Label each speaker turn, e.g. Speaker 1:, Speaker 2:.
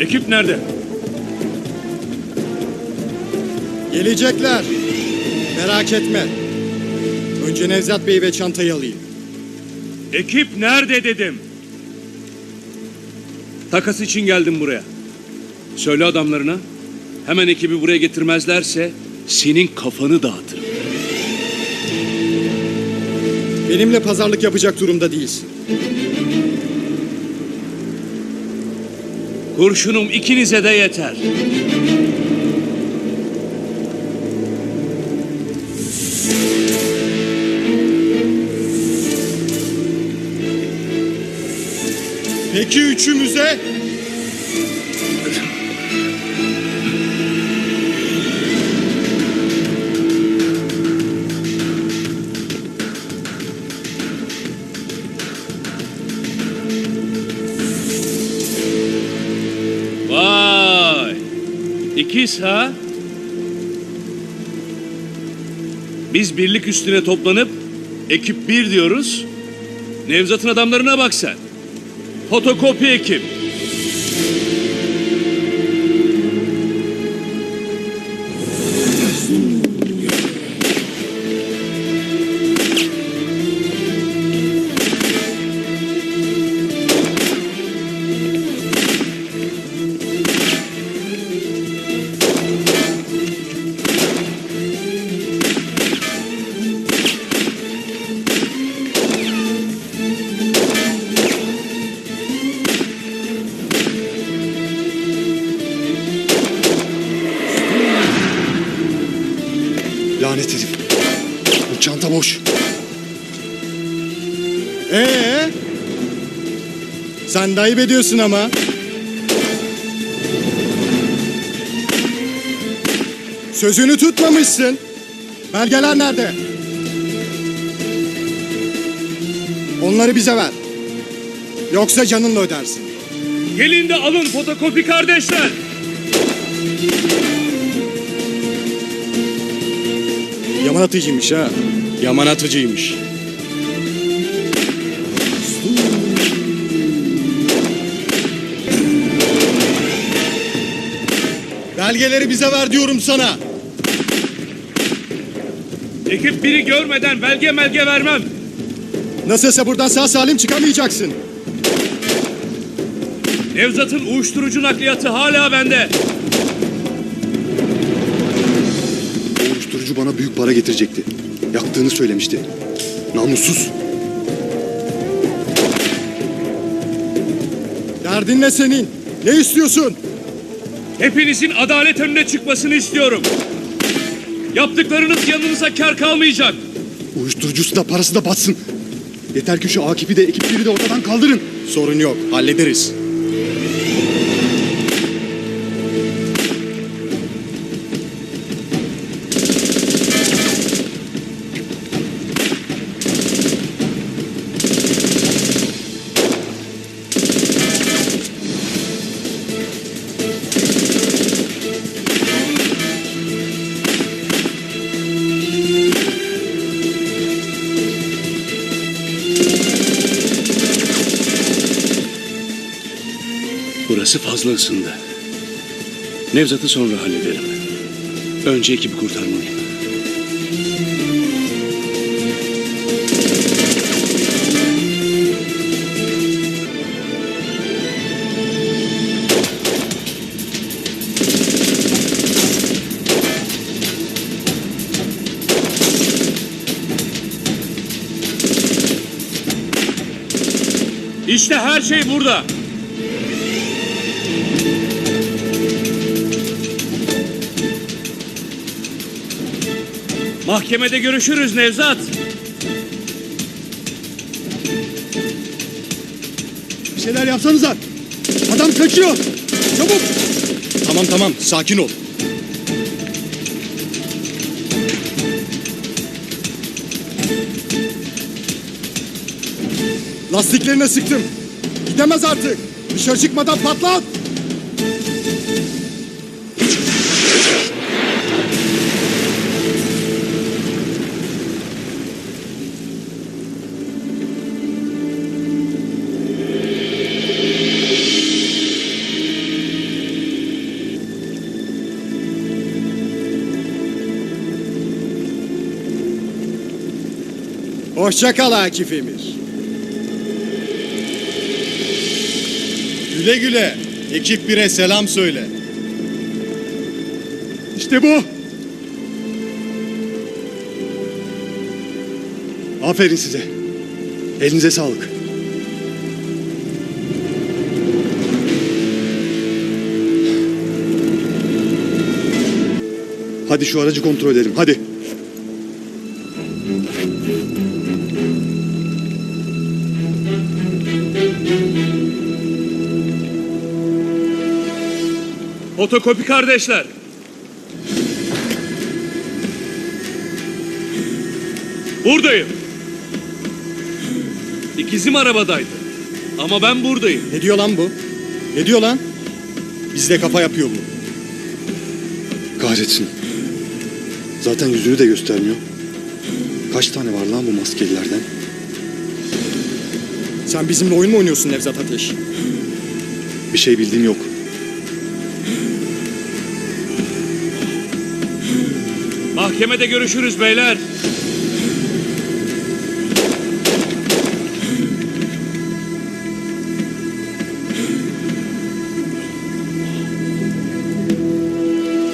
Speaker 1: Ekip nerede?
Speaker 2: Gelecekler. Merak etme. Önce Nevzat Bey ve çantayı alayım.
Speaker 1: Ekip nerede dedim. Takas için geldim buraya. Söyle adamlarına. Hemen ekibi buraya getirmezlerse senin kafanı dağıtırım.
Speaker 2: Benimle pazarlık yapacak durumda değilsin.
Speaker 1: Kurşunum ikinize de yeter.
Speaker 2: Peki üçümüze?
Speaker 1: İkiz ha? Biz birlik üstüne toplanıp ekip bir diyoruz. Nevzat'ın adamlarına bak sen. Fotokopi ekip.
Speaker 3: Boş.
Speaker 2: Ee? Sen de ayıp ediyorsun ama. Sözünü tutmamışsın. Belgeler nerede? Onları bize ver. Yoksa canınla ödersin.
Speaker 1: Gelin de alın fotokopi kardeşler.
Speaker 2: Yaman atıcıymış ha. Yaman atıcıymış. Belgeleri bize ver diyorum sana.
Speaker 1: Ekip biri görmeden belge melge vermem.
Speaker 2: Nasılsa buradan sağ salim çıkamayacaksın.
Speaker 1: Nevzat'ın uyuşturucu nakliyatı hala bende.
Speaker 3: Uyuşturucu bana büyük para getirecekti. Yaktığını söylemişti. Namussuz.
Speaker 2: Derdin ne senin? Ne istiyorsun?
Speaker 1: Hepinizin adalet önüne çıkmasını istiyorum. Yaptıklarınız yanınıza kar kalmayacak.
Speaker 3: Uyuşturucusu da parası da batsın. Yeter ki şu Akif'i de ekipleri de ortadan kaldırın.
Speaker 2: Sorun yok, hallederiz.
Speaker 1: Burası fazla ısındı. Nevzat'ı sonra hallederim. Önce ekibi kurtarmalıyım. İşte her şey burada. Mahkemede görüşürüz Nevzat.
Speaker 3: Bir şeyler yapsanıza. Adam kaçıyor. Çabuk.
Speaker 2: Tamam tamam, sakin ol. Lastiklerine sıktım. Gidemez artık. Dışarı çıkmadan patlat. Hoşça kal Akif Emir.
Speaker 4: Güle güle. Ekip 1'e selam söyle.
Speaker 3: İşte bu. Aferin size. Elinize sağlık. Hadi şu aracı kontrol edelim. Hadi.
Speaker 1: Fotokopi kardeşler. Buradayım. İkizim arabadaydı. Ama ben buradayım.
Speaker 4: Ne diyor lan bu? Ne diyor lan? Bizde kafa yapıyor bu.
Speaker 3: Kahretsin. Zaten yüzünü de göstermiyor. Kaç tane var lan bu maskelilerden?
Speaker 2: Sen bizimle oyun mu oynuyorsun Nevzat Ateş?
Speaker 3: Bir şey bildiğim yok.
Speaker 1: Mahkemede görüşürüz beyler.